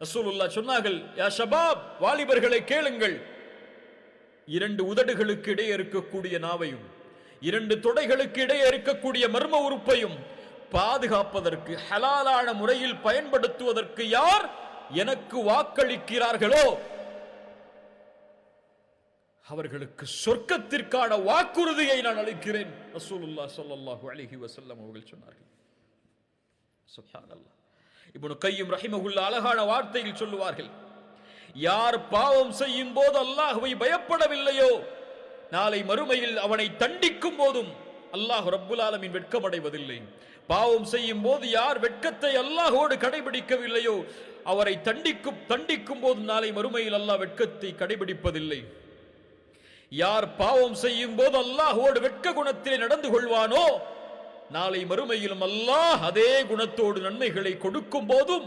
ரசூலுல்லா சொன்னார்கள் யா ஷபாப் வாலிபர்களை கேளுங்கள். இரண்டு உதடுகளுக்கு இடையே இருக்கக்கூடிய நாவையும் இரண்டு தொடைகளுக்கு இடையே இருக்கக்கூடிய மர்ம உறுப்பையும் பாதுகாப்பதற்கு ஹலாலான முறையில் பயன்படுத்துவதற்கு யார் எனக்கு வாக்களிக்கிறார்களோ அவர்களுக்கு சொர்க்கத்திற்கான வாக்குறுதியை நான் அளிக்கிறேன். ரசூலுல்லா ஸல்லல்லாஹு அலிஹி வசல்லம் அவர்கள் சொன்னார்கள். சுப்ஹானல்லாஹ் இவனு கையும் ரஹிமகுல்ல அழகான வார்த்தையில் சொல்லுவார்கள். யார் பாவம் செய்யும் போது அல்லாஹுவை பயப்படவில்லையோ நாளை மறுமையில் அவனை தண்டிக்கும் போதும் அல்லாஹ் ரப்புலாலமின் வெட்கமடைவதில்லை. பாவம் செய்யும் போது யார் வெட்கத்தை அல்லாஹோடு கடைபிடிக்கவில்லையோ அவரை தண்டிக்கும் தண்டிக்கும் போது நாளை மறுமையில் அல்லாஹ் வெட்கத்தை கடைபிடிப்பதில்லை. யார் பாவம் செய்யும் போது அல்லாஹோடு வெட்க குணத்திலே நடந்து கொள்வானோ நாளை மறுமையிலும் அல்லாஹ் அதே குணத்தோடு நன்மைகளை கொடுக்கும் போதும்